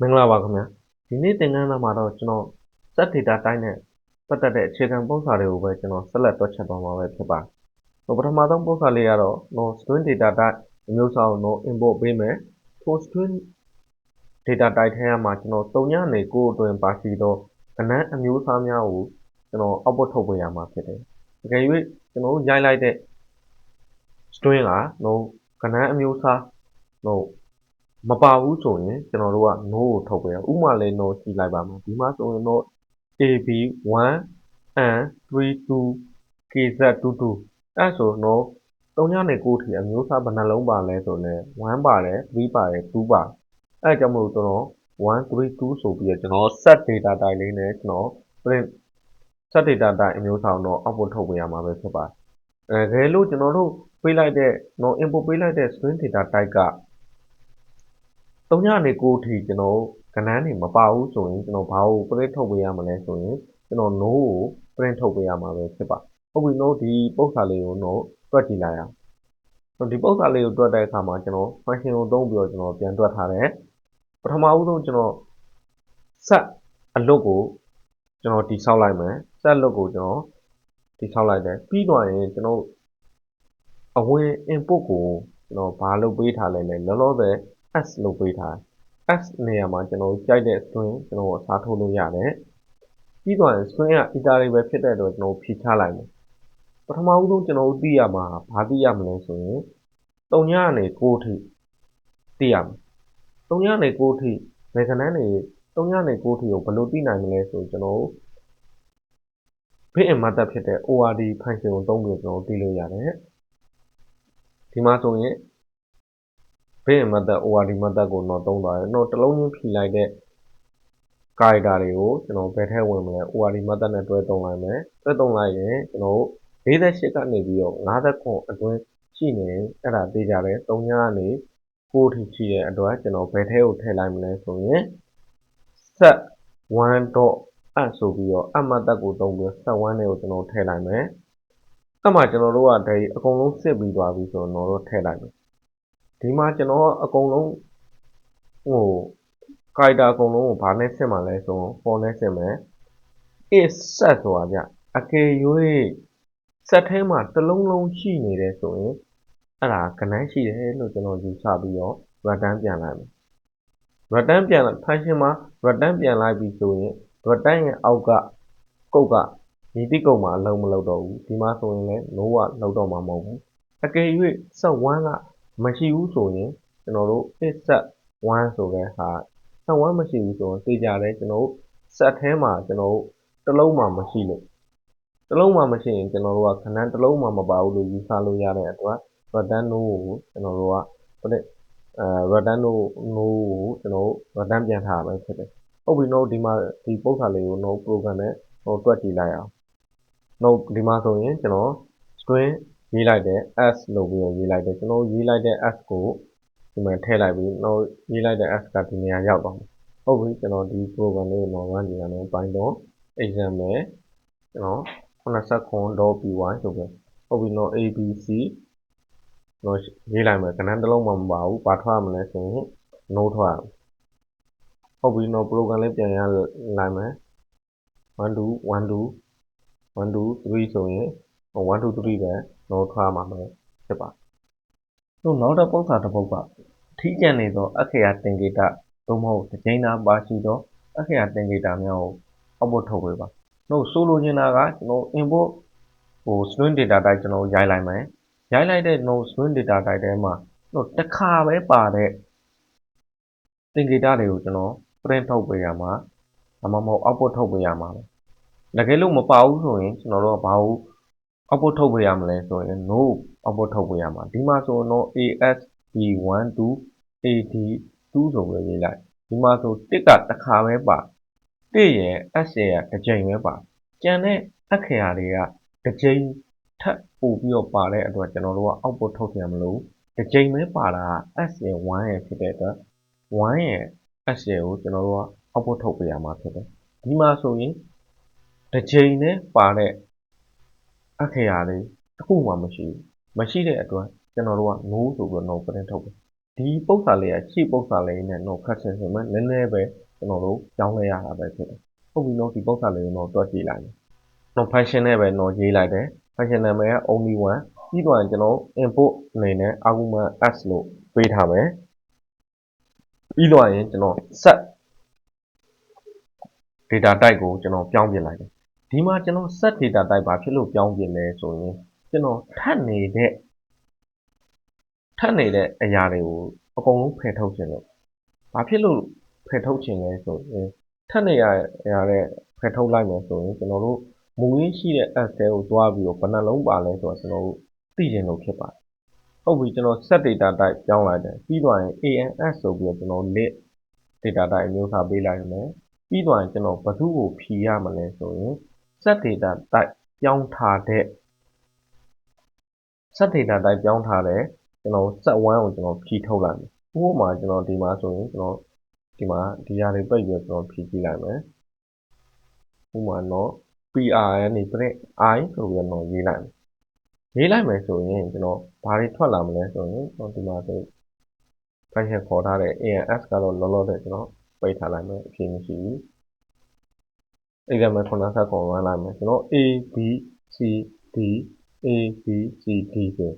မင်္ဂလာပါခင်ဗျာဒီနေ့သင်ခန်းစာမှာတော့ကျွန်တော် set data type နဲ့ပတ်သက်တဲ့အခြေခံပုံစံတွေကိုပဲကျွန်တော်ဆက်လက်တွက်ချက်သွားမှာပဲဖြစ်ပါတယ်။ဟိုပထမဆုံးပုံစံလေးကတော့ no string data type အမျိုးအစားကို no import ပေးမယ်။ for string data type ထဲမှာကျွန်တော်3ညနေ9အတွင်းပါရှိသောကဏ္ဍအမျိုးအစားများကိုကျွန်တော် output ထုတ်ပေးရမှာဖြစ်တယ်။တကယ်၍ကျွန်တော်ရိုက်လိုက်တဲ့ string က no ကဏ္ဍအမျိုးအစား no မပါဘူးဆိုရင်ကျွန်တော်တို့က no ကိုထုတ်ပေးရဥပမာလေး no ကြည့်လိုက်ပါမယ်ဒီမှာဆိုရင်တော့ ab 1 and 32 kz 22 အဲ့ဆို no 3ညနေ9ထိအမျိုးအစားဘယ်နှလုံးပါလဲဆိုတော့1ပါတယ်3ပါတယ်2ပါတယ်အဲ့ကြောင့်မို့ကျွန်တော်132ဆိုပြီးတော့ကျွန်တော် set data type လေးနဲ့ကျွန်တော် print set data type အမျိုးအစားတော့ output ထုတ်ပေးရမှာပဲဖြစ်ပါတယ်အဲဒါလို့ကျွန်တော်တို့ပေးလိုက်တဲ့ no input ပေးလိုက်တဲ့ string data type က 3ညနေ9ထိကျွန်တော်ကဏ္ဍတွေမပါဘူးဆိုရင်ကျွန်တော်ဘာကို print ထုတ်ပေးရမလဲဆိုရင်ကျွန်တော် no ကို print ထုတ်ပေးရမှာပဲဖြစ်ပါဟုတ်ပြီ no ဒီပုံစံလေးကို no တွက်ကြည့်လိုက်အောင်ဒီပုံစံလေးကိုတွက်တဲ့အခါမှာကျွန်တော် function ကိုသုံးပြီးတော့ကျွန်တော်ပြန်တွက်ထားတယ်ပထမဦးဆုံးကျွန်တော် set အလုပ်ကိုကျွန်တော်တိဆောက်လိုက်မယ် set အလုပ်ကိုကျွန်တော်တိဆောက်လိုက်တယ်ပြီးတော့ရင်ကျွန်တော်အဝင် input ကိုကျွန်တော်ဘာလုပ်ပေးထားလဲလဲလောလောဆယ် s လုပ်ပေးထားတယ် s နေရာမှာကျွန်တော်ကြိုက်တဲ့ string ကျွန်တော်အစားထိုးလို့ရတယ်ပြီးတော့ string က iterable ပဲဖြစ်တဲ့အတွက်ကျွန်တော်ဖြည့်ချလိုက်မယ်ပထမဦးဆုံးကျွန်တော်သိရမှာဘာသိရမလဲဆိုရင်3ညကနေ9ထိသိရမယ်3ညနေ9ထိဘယ်ခဏနေ3ညနေ9ထိကိုဘယ်လိုသိနိုင်မလဲဆိုကျွန်တော် bit in method ဖြစ်တဲ့ ord function ကိုသုံးပြီးကျွန်တော်သိလို့ရတယ်ဒီမှာဆိုရင် bit in method ord method ကိုတော့သုံးသွားတယ်တော့တစ်လုံးချင်းဖြီလိုက်တဲ့ character တွေကိုကျွန်တော်ဘယ်ထဲဝင်မလဲ ord method နဲ့တွဲသုံးလိုက်မယ်တွဲသုံးလိုက်ရင်ကျွန်တော်48ကနေပြီးတော့59အတွင်းရှိနေအဲ့ဒါသိကြတယ်3ညကနေ9ထိရှိတဲ့အတွက်ကျွန်တော်ဘယ်ထဲကိုထည့်လိုက်မလဲဆိုရင် set 1 dot add ဆိုပြီးတော့ add method ကိုသုံးပြီး set 1နဲ့ကိုကျွန်တော်ထည့်လိုက်မယ်အဲ့မှာကျွန်တော်တို့ကဒါအကုန်လုံးစစ်ပြီးသွားပြီဆိုတော့ကျွန်တော်တို့ထည့်လိုက်မယ် ဒီမှာကျွန်တော်အကုန်လုံးဟို character အကုန်လုံးကိုဘာနဲ့စစ်မှာလဲဆိုတော့ for နဲ့စစ်မယ် is set ဆိုတာကြအကယ်၍ set ထဲမှာတစ်လုံးလုံးရှိနေတယ်ဆိုရင်အဲ့ဒါကဏ္ဍရှိတယ်လို့ကျွန်တော်ယူဆပြီးတော့ return ပြန်လိုက်မယ် return ပြန် function မှာ return ပြန်လိုက်ပြီဆိုရင် return ရဲ့အောက်ကကုတ်ကဒီတိကုတ်မှာအလုံးမလုပ်တော့ဘူးဒီမှာဆိုရင်လည်း no ကလောက်တော့မှာမဟုတ်ဘူးအကယ်၍ set 1က မရှိဘူးဆိုရင်ကျွန်တော်တို့ is set 1 ဆိုတဲ့ဟာ set 1 မရှိဘူးဆိုရင်သိကြတယ်ကျွန်တော်တို့ set ထဲမှာကျွန်တော်တို့တစ်လုံးမှမရှိလို့တစ်လုံးမှမရှိရင်ကျွန်တော်တို့ကခဏတစ်လုံးမှမပါဘူးလို့ယူဆလို့ရတဲ့အတွက် return no ကိုကျွန်တော်တို့ကဟိုတဲ့အဲ return no no ကိုကျွန်တော်တို့ return ပြန်ထားပဲဖြစ်တယ်ဟုတ်ပြီ no ဒီမှာဒီပုံစံလေးကို no program နဲ့ဟိုတွက်ကြည့်လိုက်အောင် no ဒီမှာဆိုရင်ကျွန်တော် string ရေးလိုက်တယ် s လို့ပြီးတော့ရေးလိုက်တယ်ကျွန်တော်ရေးလိုက်တဲ့ s ကိုဒီမှာထည့်လိုက်ပြီး no ရေးလိုက်တဲ့ s ကဒီနေရာရောက်သွားတယ်ဟုတ်ပြီကျွန်တော်ဒီ program လေးကိုတော့ run ကြည့်ရမယ် python example ကျွန်တော် 89.py ဆိုပြီးဟုတ်ပြီ no abc တော့ရေးလိုက်မယ်ကဏ္ဍတစ်လုံးမှမပါဘူးဘာထွက်ရမလဲဆိုရင် no ထွက်ရဟုတ်ပြီ no program လေးပြန်ရလိုက်မယ်1 2 1 2 1 2 3ဆိုရင်1 2 3ပဲ no ထွက်မှာပဲဖြစ်ပါတို့နောက်တစ်ပုံစံတစ်ပုဒ်ကထီးကျန်နေသော အခရာသင်္ကေတသို့မဟုတ်တစ်ကြိမ်သာပါရှိသောအခရာသင်္ကေတများကိုအောက်ပုတ်ထုတ်ပေးပါတို့ဆိုလိုချင်တာကကျွန်တော် input ဟို string data type ကျွန်တော်ရိုက်လိုက်မယ်ရိုက်လိုက်တဲ့ no string data type ထဲမှာတို့တစ်ခါပဲပါတဲ့သင်္ကေတတွေကိုကျွန်တော် print ထုတ်ပေးရမှာဒါမှမဟုတ် output ထုတ်ပေးရမှာပဲတကယ်လို့မပါဘူးဆိုရင်ကျွန်တော်တို့ကဘာလို့ output ထုတ်ပေးရမလဲဆိုရင် no output ထုတ်ပေးရမှာဒီမှာဆိုတော့ asb1 to ad2 ဆိုပြီးရေးလိုက်ဒီမှာဆိုတစ်ကတစ်ခါပဲပါတစ်ရဲ့ s ရဲ့တစ်ကြိမ်ပဲပါကျန်တဲ့အခရာတွေကတစ်ကြိမ်ထပ်ပို့ပြီးတော့ပါတဲ့အတွက်ကျွန်တော်တို့က output ထုတ်ပြန်မလို့တစ်ကြိမ်ပဲပါတာ s ရဲ့1ရဲ့ဖြစ်တဲ့အတွက်1ရဲ့ s ရဲ့ကိုကျွန်တော်တို့က output ထုတ်ပေးရမှာဖြစ်တယ်ဒီမှာဆိုရင်တစ်ကြိမ်နဲ့ပါတဲ့ အခရာလေးတစ်ခုမှမရှိဘူးမရှိတဲ့အတွက်ကျွန်တော်တို့က no ဆိုပြီးတော့ no print ထုတ်တယ်ဒီပု္ပ္ပာလေးကရှေ့ပု္ပ္ပာလေးနဲ့တော့ခက်ဆင်ဆင်ပဲနည်းနည်းပဲကျွန်တော်တို့ပြောင်းလဲရတာပဲဖြစ်တယ်ဟုတ်ပြီနော်ဒီပု္ပ္ပာလေးကိုတော့တွက်ကြည့်လိုက်မယ်တော့ function နဲ့ပဲတော့ရေးလိုက်တယ် function နာမည်က only one ပြီးတော့ကျွန်တော် input အနေနဲ့ argument s လို့ပေးထားမယ်ပြီးတော့ရင်ကျွန်တော် set data type ကိုကျွန်တော်ပြောင်းပြင်လိုက်တယ် ဒီမှာကျွန်တော် set data type ဘာဖြစ်လို့ပြောင်းပြင်လဲဆိုရင်ကျွန်တော်ထပ်နေတဲ့ထပ်နေတဲ့အရာတွေကိုအကုန်လုံးဖယ်ထုတ်ခြင်းလို့ဘာဖြစ်လို့ဖယ်ထုတ်ခြင်းလဲဆိုရင်ထပ်နေရရတဲ့ဖယ်ထုတ်လိုက်မယ်ဆိုရင်ကျွန်တော်တို့မူရင်းရှိတဲ့ s တွေကိုတွားပြီးတော့ဘယ်နှလုံးပါလဲဆိုတော့ကျွန်တော်တို့သိခြင်းလို့ဖြစ်ပါတယ်ဟုတ်ပြီကျွန်တော် set data type ပြောင်းလိုက်တယ်ပြီးတော့ရင် ans ဆိုပြီးတော့ကျွန်တော် lit data type အမျိုးအစားပေးလိုက်ရမယ်ပြီးတော့ရင်ကျွန်တော်ဘယ်သူ့ကိုဖြီးရမလဲဆိုရင် set data type ပြောင်းထားတဲ့ set data type ပြောင်းထားတဲ့ကျွန်တော် set 1 ကိုကျွန်တော်ဖြီးထုတ်လိုက်မယ်ဥပမာကျွန်တော်ဒီမှာဆိုရင်ကျွန်တော်ဒီမှာဒီဟာတွေပိတ်ပြီးတော့ကျွန်တော်ဖြီးကြည့်လိုက်မယ်ဥပမာတော့ PR နဲ့ print i ဆိုပြီးတော့ရေးလိုက်မယ်ရေးလိုက်မယ်ဆိုရင်ကျွန်တော်ဘာတွေထွက်လာမလဲဆိုရင်ကျွန်တော်ဒီမှာဆို function ခေါ်ထားတဲ့ ans ကတော့လောလောဆယ်ကျွန်တော်ပိတ်ထားလိုက်မယ်အဖြစ်မရှိဘူး example ခုနကခေါ်ရလိုက်မယ်ကျွန်တော် a b c d a b c d ဆို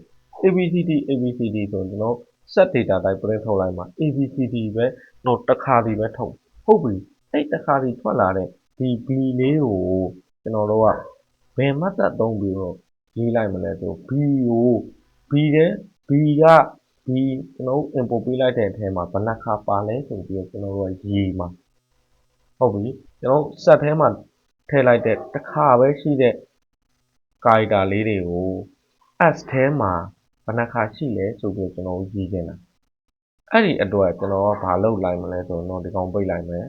a b c d a b c d ဆိုကျွန်တော် set data type print ထုတ်လိုက်မှာ a b c d ပဲတော့တစ်ခါဒီပဲထုတ်ဟုတ်ပြီအဲ့တစ်ခါဒီထွက်လာတဲ့ဒီ b လေးကိုကျွန်တော်တို့ကဘယ်မှတ်သက်သုံးပြီးတော့ရေးလိုက်မလဲဆို b ကို b တဲ့ b က b ကျွန်တော် import ပေးလိုက်တဲ့အထဲမှာဘယ်နှခါပါလဲဆိုပြီးတော့ကျွန်တော်တို့ကရေးမှာ ဟုတ်ပြီကျွန်တော် set ထဲမှာထည့်လိုက်တဲ့တစ်ခါပဲရှိတဲ့ character လေးတွေကို s ထဲမှာဘယ်နှခါရှိလဲဆိုပြီးကျွန်တော်ရေးနေတာအဲ့ဒီအတွက်ကျွန်တော်ကဘာလုပ်လိုက်မလဲဆိုတော့ဒီကောင်ပိတ်လိုက်မယ်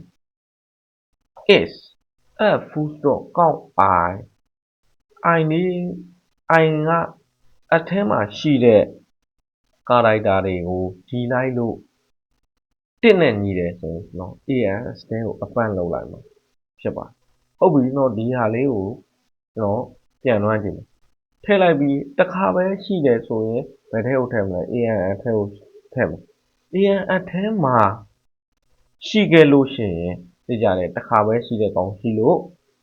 is f full stop count i i နေ i ကအထဲမှာရှိတဲ့ character တွေကိုကြီးလိုက်လို့ တစ်နဲ့ညီတယ်ဆိုရင်နော် AN string ကို append လုပ်လိုက်မှာဖြစ်ပါတယ်ဟုတ်ပြီနော်ဒီဟာလေးကိုကျွန်တော်ပြန်လွှမ်းကြည့်မယ်ထည့်လိုက်ပြီးတစ်ခါပဲရှိတယ်ဆိုရင်ဘယ်ထဲကိုထည့်မလဲ AN အထဲကိုထည့်မယ် AN အထဲမှာရှိခဲ့လို့ရှိရင်သိကြတယ်တစ်ခါပဲရှိတဲ့ကောင်ရှိလို့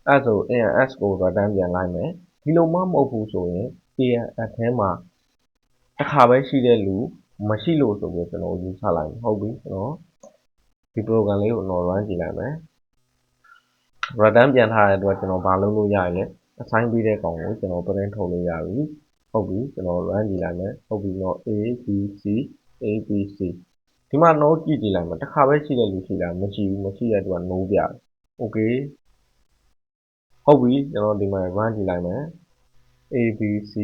အဲ့ဆို ANS ကို return ပြန်လိုက်မယ်ဒီလိုမှမဟုတ်ဘူးဆိုရင် AN အထဲမှာတစ်ခါပဲရှိတဲ့လူမရှိလို့ဆိုပြီးကျွန်တော်ယူဆလိုက်ဟုတ်ပြီကျွန်တော် ဒီ program လေးကိုတော့ run ကြည့်လိုက်မယ် return ပြန်ထားတဲ့အတွက်ကျွန်တော်ဘာလုပ်လို့ရရလဲ assign ပေးတဲ့ကောင်ကိုကျွန်တော် print ထုတ်လို့ရပြီဟုတ်ပြီကျွန်တော် run ကြည့်လိုက်မယ်ဟုတ်ပြီတော့ a b c a b c ဒီမှာ no ကြည့်ကြည့်လိုက်မယ်တစ်ခါပဲရှိတဲ့လူရှိလားမရှိဘူးမရှိတဲ့အတွက် no ပြတယ် okay ဟုတ်ပြီကျွန်တော်ဒီမှာ run ကြည့်လိုက်မယ် a b c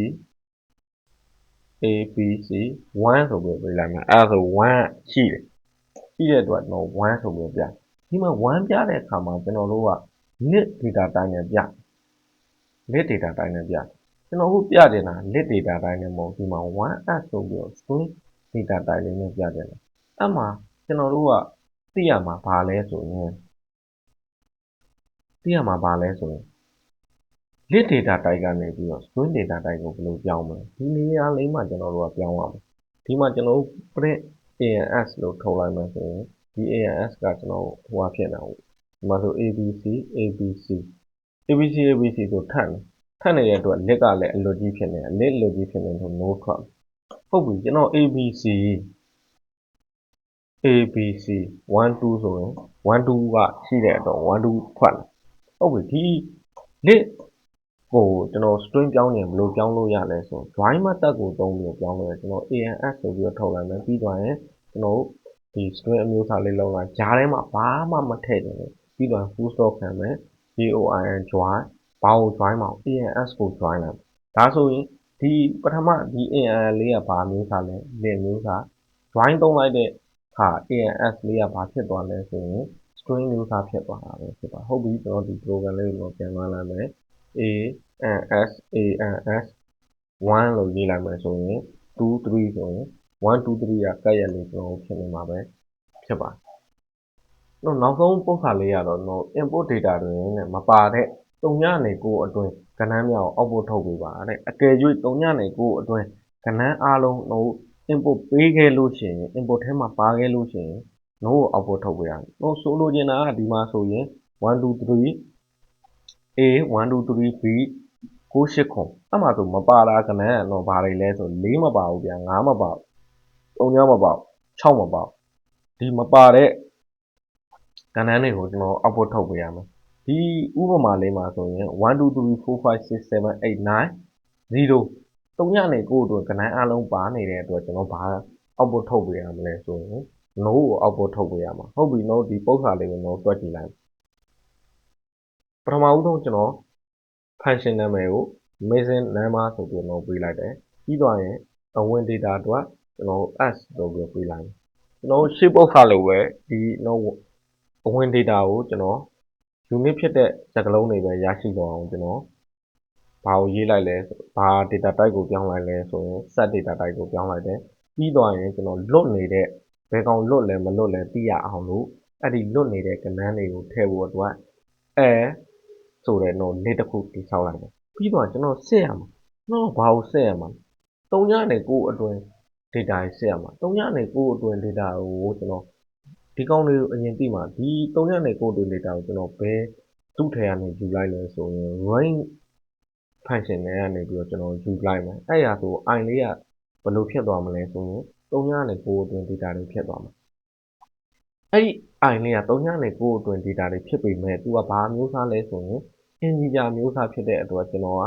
a b c 1ဆိုပြီးပြလိုက်မယ်အဲ့ဒါဆို1ရှိတယ် ရှိတဲ့အတွက်တော့1ဆိုပြီးပြဒီမှာ1ပြတဲ့အခါမှာကျွန်တော်တို့က lit data type နဲ့ပြ lit data type နဲ့ပြကျွန်တော်တို့ပြတင်တာ lit data type နဲ့မဟုတ်ဒီမှာ 1s ဆိုပြီးတော့ string data type လေးနဲ့ပြတင်တာအဲ့မှာကျွန်တော်တို့ကသိရမှာဘာလဲဆိုရင်သိရမှာဘာလဲဆိုရင် lit data type ကနေပြီးတော့ string data type ကိုဘယ်လိုပြောင်းမလဲဒီနေရာလေးမှာကျွန်တော်တို့ကပြောင်းရမယ်ဒီမှာကျွန်တော်တို့ print ans လို့ထုတ်လိုက်မယ်ဆိုရင်ဒီ ans ကကျွန်တော်ဟိုဟာဖြစ်နေတာဟုတ်ဒီမှာဆို abc abc abc abc ဆိုထပ်တယ်ထပ်နေတဲ့အတွက် lit ကလည်းအလွတ်ကြီးဖြစ်နေတာ lit လွတ်ကြီးဖြစ်နေလို့ no ထွက်ဟုတ်ပြီကျွန်တော် abc abc 1 2ဆိုရင်1 2ကရှိတဲ့အတွက်1 2ထွက်လာဟုတ်ပြီဒီ lit ကို ကျွန်တော် string ပြောင်းရင်ဘယ်လိုပြောင်းလို့ရလဲဆို join method ကိုသုံးပြီးပြောင်းလို့ရကျွန်တော် ans ဆိုပြီးတော့ထုတ်လိုက်မယ်ပြီးသွားရင်ကျွန်တော်ဒီ string အမျိုးအစားလေးလုံးလိုက်ဂျားထဲမှာဘာမှမထည့်တယ်ပြီးတော့ full stop ခံမယ် join join ဘာကို join မအောင် ans ကို join လိုက်ဒါဆိုရင်ဒီပထမဒီ an လေးကဘာမျိုးစားလဲ list မျိုးစား join သုံးလိုက်တဲ့အခါ ans လေးကဘာဖြစ်သွားလဲဆိုရင် string မျိုးစားဖြစ်သွားတာပဲဖြစ်ပါဟုတ်ပြီကျွန်တော်ဒီ program လေးကိုပြန်လာလိုက်မယ် a ans ans 1လို့ရေးလိုက်မယ်ဆိုရင်2 3ဆိုရင်1 2 3ကကတ်ရက်လေးကျွန်တော်ဖြစ်နေမှာပဲဖြစ်ပါတော့နောက်ဆုံးပု္ပ္ပာလေးကတော့တော့ input data တွေနဲ့မပါတဲ့3ညနေ9အတွင်းကဏ္ဍများကို output ထုတ်ပေးပါတဲ့အကယ်၍3ညနေ9အတွင်းကဏ္ဍအားလုံးဟို input ပေးခဲ့လို့ရှိရင် input ထဲမှာပါခဲ့လို့ရှိရင် no ကို output ထုတ်ပေးရမယ်။တော့ဆိုလိုချင်တာကဒီမှာဆိုရင်1 2 3 A 1 2 3 B 9 8ခွန်အဲ့မှာဆိုမပါတာကဏ္ဍကတော့ဘာတွေလဲဆို4မပါဘူးဗျာ5မပါဘူး3ညမပါဘူး6မပါဘူးဒီမပါတဲ့ကဏ္ဍတွေကိုကျွန်တော် output ထုတ်ပေးရမယ်ဒီဥပမာလေးမှာဆိုရင်1 2 3 4 5 6 7 8 9 0 3ညနေ9အတွက်ကဏ္ဍအလုံးပါနေတဲ့အတွက်ကျွန်တော်ဘာ output ထုတ်ပေးရမလဲဆိုရင် no ကို output ထုတ်ပေးရမှာဟုတ်ပြီ no ဒီပုံစံလေးကို no တွက်ကြည့်လိုက်ပထမဦးဆုံးကျွန်တော် function နာမည်ကို missing number ဆိုပြီးတော့ပေးလိုက်တယ်ပြီးတော့ရင်အဝင် data အတွက်ကျွန်တော် s ဆိုပြီးပေးလိုက်တယ်ကျွန်တော်ရှေ့ပုတ်ခါလိုပဲဒီ no အဝင် data ကိုကျွန်တော် unit ဖြစ်တဲ့စကားလုံးတွေပဲရရှိတော့အောင်ကျွန်တော်ဘာကိုရေးလိုက်လဲဘာ data type ကိုပြောင်းလိုက်လဲဆိုရင် set data type ကိုပြောင်းလိုက်တယ်ပြီးတော့ရင်ကျွန်တော်လွတ်နေတဲ့ဘယ်ကောင်လွတ်လဲမလွတ်လဲသိရအောင်လို့အဲ့ဒီလွတ်နေတဲ့ကဏ္ဍတွေကိုထည့်ဖို့အတွက်အဲ ဆိုတဲ့ no လေးတစ်ခုတိဆောက်လိုက်တယ်ပြီးတော့ကျွန်တော်ဆက်ရမှာတော့ဘာကိုဆက်ရမှာ3ညနဲ့9အတွင်း data ကြီးဆက်ရမှာ3ညနဲ့9အတွင်း data ကိုကျွန်တော်ဒီကောင်းလေးကိုအရင်သိမှာဒီ3ညနဲ့9အတွင်း data ကိုကျွန်တော်ဘယ်သူ့ထဲကနေယူလိုက်လဲဆိုရင် range function နဲ့ကနေပြီးတော့ကျွန်တော်ယူလိုက်မယ်အဲ့ရဆို i လေးကဘယ်လိုဖြစ်သွားမလဲဆိုရင်3ညနဲ့9အတွင်း data တွေဖြစ်သွားမှာအဲ့ဒီ i လေးက3ညနဲ့9အတွင်း data တွေဖြစ်ပေမဲ့သူကဘာမျိုးစားလဲဆိုရင် integer မျိုးစားဖြစ်တဲ့အတွက်ကျွန်တော်က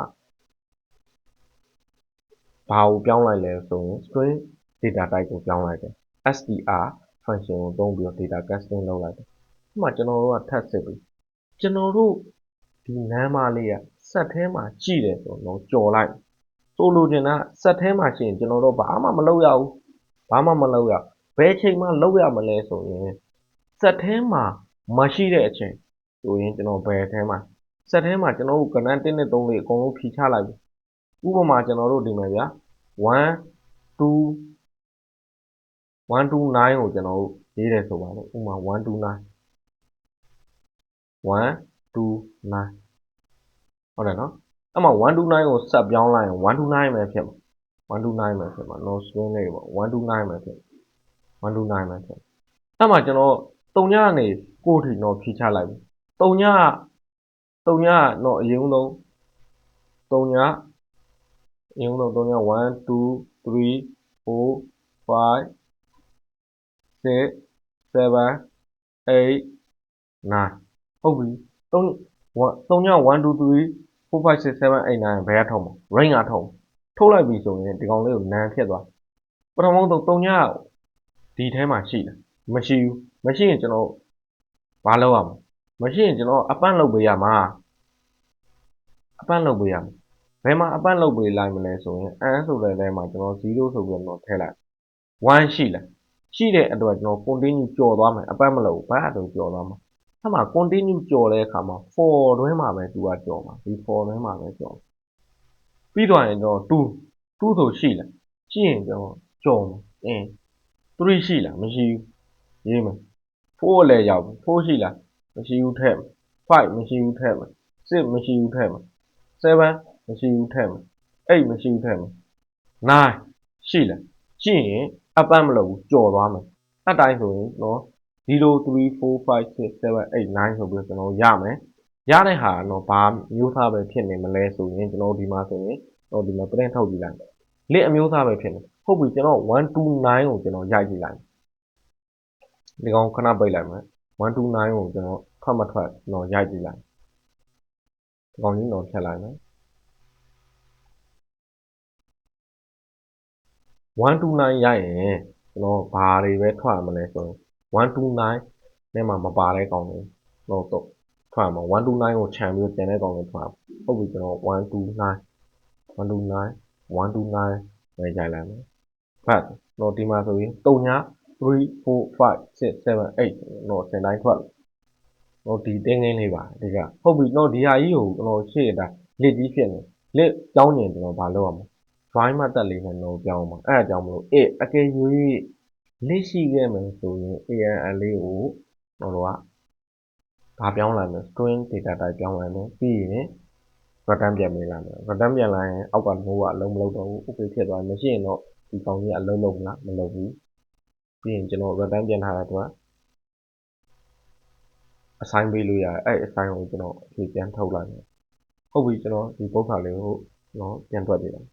ဘာကိုပြောင်းလိုက်လဲဆိုရင် string data type ကိုပြောင်းလိုက်တယ် str function ကိုသုံးပြီးတော့ data casting လုပ်လိုက်တယ်။ဒီမှာကျွန်တော်တို့ကထပ်စစ်ပြီးကျွန်တော်တို့ဒီနမ်းမလေးက set ထဲမှာကြည့်တယ်ဆိုတော့ကြော်လိုက်ဆိုလိုချင်တာ set ထဲမှာရှိရင်ကျွန်တော်တို့ဘာမှမလုပ်ရဘူးဘာမှမလုပ်ရဘယ်ချိန်မှလုပ်ရမလဲဆိုရင် set ထဲမှာမရှိတဲ့အချိန်ဆိုရင်ကျွန်တော်ဘယ်ထဲမှာ ဆက်ထဲမှာကျွန်တော်တို့ကဏ္ဍ1နဲ့3လေးအကုန်လုံးဖြီချလိုက်ပြီဥပမာကျွန်တော်တို့ဒီမှာဗျာ1 2 129ကိုကျွန်တော်တို့ရေးတယ်ဆိုပါတော့ဥပမာ129 129ဟုတ်တယ်နော်အဲ့မှာ129ကိုဆက်ပြောင်းလိုက်ရင်129ပဲဖြစ်မှာ129ပဲဖြစ်မှာ no string လေးပေါ့129ပဲဖြစ်129ပဲဖြစ်အဲ့မှာကျွန်တော်3ညနေ9ထိတော့ဖြီချလိုက်ပြီ3ည 3ညတော့အရင်ဆုံး3ညအရင်ဆုံး3ည1 2 3 4 5 6 7 8 9ဟုတ်ပြီ3 3ည1 2 3 4 5 6 7 8 9ဘယ်ကထုတ်မှာ range ကထုတ်ထုတ်လိုက်ပြီဆိုရင်ဒီကောင်လေးကိုနန်းဖြစ်သွားပထမဆုံး3ညဒီထဲမှာရှိတယ်မရှိဘူးမရှိရင်ကျွန်တော်ဘာလုပ်ရမလဲ မရှိရင်ကျွန်တော်အပန့်လုပ်ပေးရမှာအပန့်လုပ်ပေးရမှာဘယ်မှာအပန့်လုပ်ပေးလိုက်မလဲဆိုရင် n ဆိုတဲ့ထဲမှာကျွန်တော်0ဆိုပြီးတော့ထည့်လိုက်1ရှိလားရှိတဲ့အတွက်ကျွန်တော် continue ကြော်သွားမယ်အပန့်မလုပ်ဘာလို့ကြော်သွားမှာအဲ့မှာ continue ကြော်တဲ့အခါမှာ for တွင်းမှာပဲသူကကြော်မှာဒီ for တွင်းမှာပဲကြော်ပြီးတော့ရင်ကျွန်တော်2 2ဆိုရှိလားရှိရင်ကျွန်တော်ကြော်မှာအင်း3ရှိလားမရှိဘူးရေးမယ်4လည်းရောက်ပြီ4ရှိလား မရှိဘူးထည့်မယ်5မရှိဘူးထည့်မယ်6မရှိဘူးထည့်မယ်7မရှိဘူးထည့်မယ်8မရှိဘူးထည့်မယ်9ရှိလားရှိရင်အပန်းမလုပ်ဘူးကြော်သွားမယ်အတိုင်းဆိုရင်နော်0 3 4 5 6 7 8 9ဆိုပြီးကျွန်တော်ရမယ်ရတဲ့ဟာတော့ဘာမျိုးသားပဲဖြစ်နေမလဲဆိုရင်ကျွန်တော်ဒီမှာဆိုရင်တော့ဒီမှာ print ထုတ်ကြည့်လိုက်လစ်အမျိုးသားပဲဖြစ်နေဟုတ်ပြီကျွန်တော်129ကိုကျွန်တော်ရိုက်ကြည့်လိုက်ဒီကောင်ခဏပိတ်လိုက်မယ်129ကိုကျွန်တော် ထွက်မထွက်ကျွန်တော်ရိုက်ကြည့်လိုက်ဒီကောင်ကြီးတော့ဖြတ်လိုက်မယ်129ရိုက်ရင်ကျွန်တော်ဘာတွေပဲထွက်မလဲဆိုရင်129နဲ့မှမပါတဲ့ကောင်တွေတော့တော့ထွက်မှာ129ကိုခြံပြီးတင်တဲ့ကောင်တွေထွက်ဟုတ်ပြီကျွန်တော်129 129 129ပဲရိုက်လိုက်မယ်ဖတ်တော့ဒီမှာဆိုရင်3ည3 4 5 6 7 8တော့စင်တိုင်းထွက် တော့ဒီတင်းငင်းလေးပါဒီကဟုတ်ပြီတော့ဒီဟာကြီးကိုကျွန်တော်ရှေ့တာလစ်ကြီးဖြစ်နေလစ်ကြောင်းညင်ကျွန်တော်ဘာလုပ်ရမလဲ drawing မှတက်လေးနဲ့တော့ပြောင်းပါအဲ့ဒါကြောင့်မလို့ a အကယ်၍လက်ရှိခဲ့မယ်ဆိုရင် ANL လေးကိုကျွန်တော်တို့ကဘာပြောင်းလိုက်မလဲ string data type ပြောင်းလိုက်မယ်ပြီးရင် return ပြန်ပေးလိုက်မယ် return ပြန်လိုက်ရင်အောက်က no ကအလုံးမလုံးတော့ဘူး okay ဖြစ်သွားမရှိရင်တော့ဒီကောင်ကြီးကအလုံးလုံးမလားမလုံးဘူးပြီးရင်ကျွန်တော် return ပြန်ထားတဲ့အတွက် assign ပေးလို့ရတယ်အဲ့ assign ကိုကျွန်တော်အဖြေပြန်ထုတ်လိုက်မယ်ဟုတ်ပြီကျွန်တော်ဒီပုဒ်စာလေးကိုကျွန်တော်ပြန်တွက်ပြလိုက်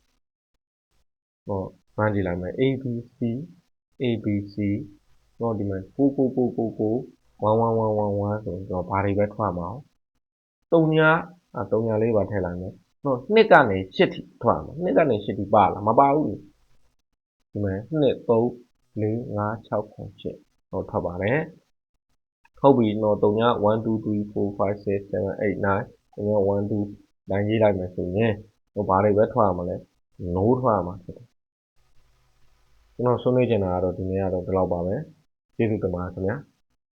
ဟော run ကြည့်လိုက်မယ် abc abc တော့ဒီမှာ99999 1111ဆိုရင်ကျွန်တော်ဘာတွေပဲထွက်မှာအောင်3ညာอ่ะ3ညာလေးပါထည့်လိုက်မယ်တော့2ကနေ8ထိထွက်မှာ2ကနေ8ထိပါလားမပါဘူးဒီမှာ2 3 4 5 6 9 8တော့ထွက်ပါတယ် ဟုတ်ပြီတော့3ညာ1 2 3 4 5 6 7 8 9 3ညာ1 2နိုင်ရေးလိုက်မယ်ဆိုရင်တော့ဘာတွေပဲထွက်မှာလဲ no ထွက်မှာဖြစ်တယ်ကျွန်တော်ဆွေးနွေးချင်တာကတော့ဒီနေ့ကတော့ဒီလောက်ပါပဲကျေးဇူးတင်ပါတယ်ခင်ဗျာ